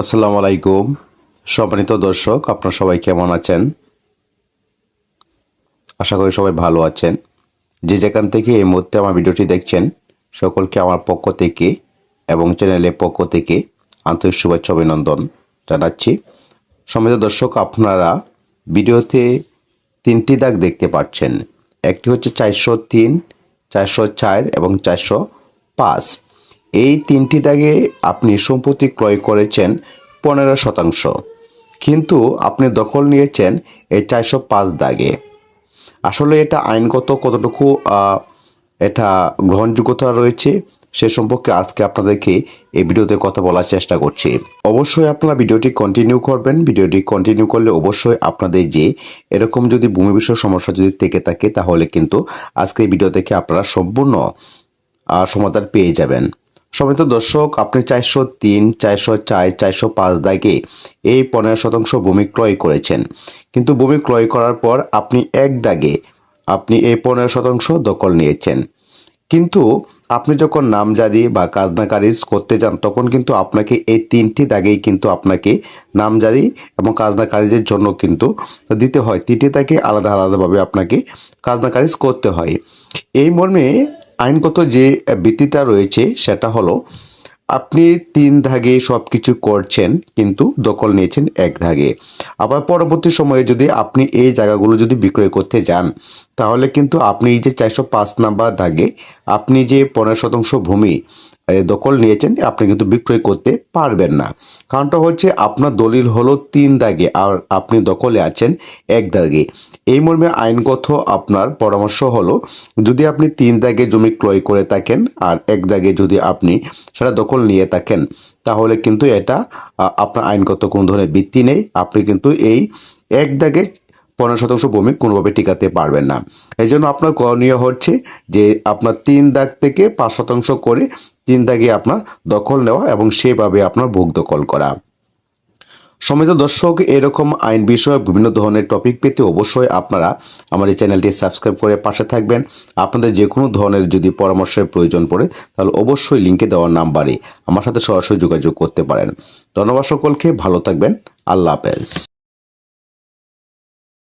আসসালামু আলাইকুম। সম্মানিত দর্শক, আপনারা সবাই কেমন আছেন? আশা করি সবাই ভালো আছেন। যে যেখান থেকে এই মুহূর্তে আমার ভিডিওটি দেখছেন, সকলকে আমার পক্ষ থেকে এবং চ্যানেলের পক্ষ থেকে আন্তরিক শুভেচ্ছা অভিনন্দন জানাচ্ছি। সম্মানিত দর্শক, আপনারা ভিডিওতে তিনটি দাগ দেখতে পাচ্ছেন। একটি হচ্ছে চারশো তিন, চারশো চার এবং চারশো পাঁচ। এই তিনটি দাগে আপনি সম্পত্তি ক্রয় করেছেন পনেরো শতাংশ। কিন্তু আপনি দখল নিয়েছেন এই চারশো পাঁচ দাগে। আসলে এটা আইনগত কতটুকু এটা গ্রহণযোগ্যতা রয়েছে সে সম্পর্কে আজকে আপনাদেরকে এই ভিডিওতে কথা বলার চেষ্টা করছি। অবশ্যই আপনারা ভিডিওটি কন্টিনিউ করবেন। ভিডিওটি কন্টিনিউ করলে অবশ্যই আপনাদের যে এরকম যদি ভূমি বিষয় সমস্যা যদি থেকে থাকে, তাহলে কিন্তু আজকে এই ভিডিও থেকে আপনারা সম্পূর্ণ সমাধান পেয়ে যাবেন। সমিত দর্শক, আপনি চারশো তিন, চারশো চার, চারশো পাঁচ দাগে এই পনেরো শতাংশ ভূমি ক্রয় করেছেন। কিন্তু ভূমি ক্রয় করার পর আপনি এক দাগে আপনি এই পনেরো শতাংশ দখল নিয়েছেন। কিন্তু আপনি যখন নামজারি বা কাজনা কারিজ করতে যান, তখন কিন্তু আপনাকে এই তিনটি দাগেই কিন্তু আপনাকে নামজারি এবং কাজনা কারিজের জন্য কিন্তু দিতে হয়। তিনটি দাগে আলাদা আলাদাভাবে আপনাকে কাজনা কারিজ করতে হয়। এই মর্মে আইনগত যে ভিত্তিটা রয়েছে সেটা হলো, আপনি তিন ধাগে সব কিছু করছেন কিন্তু দখল নিয়েছেন এক ধাগে। আবার পরবর্তী সময়ে যদি আপনি এই জায়গাগুলো যদি বিক্রয় করতে যান, তাহলে কিন্তু আপনি এই যে চারশো পাঁচ নাম্বার দাগে আপনি যে পনেরো শতাংশ ভূমি দখল নিয়েছেন, আপনি কিন্তু বিক্রয় করতে পারবেন না। কারণটা হচ্ছে আপনার দলিল হলো তিন দাগে, আর আপনি দখলে আছেন এক দাগে। এই মর্মে আইনগত আপনার পরামর্শ হলো, যদি আপনি তিন দাগে জমি ক্রয় করে থাকেন, আর এক দাগে যদি আপনি সেটা দখল নিয়ে থাকেন, তাহলে কিন্তু এটা আপনার আইনগত কোনো ধরনের ভিত্তি নেই। আপনি কিন্তু এই এক দাগে পনেরো শতাংশ ভূমি কোনোভাবে টিকাতে পারবেন না। এই জন্য আপনার করণীয় হচ্ছে যে আপনার তিন দাগ থেকে পাঁচ শতাংশ করে তিন দাগে আপনার দখল নেওয়া এবং সেভাবে আপনার ভোগ দখল করা। সমিত দর্শক, এরকম আইন বিষয়ক বিভিন্ন ধরনের টপিক পেতে অবশ্যই আপনারা আমার এই চ্যানেলটি সাবস্ক্রাইব করে পাশে থাকবেন। আপনাদের যে কোনো ধরনের যদি পরামর্শের প্রয়োজন পড়ে, তাহলে অবশ্যই লিঙ্কে দেওয়ার নাম্বারে আমার সাথে সরাসরি যোগাযোগ করতে পারেন। ধন্যবাদ সকলকে, ভালো থাকবেন, আল্লাহ হাফেজ।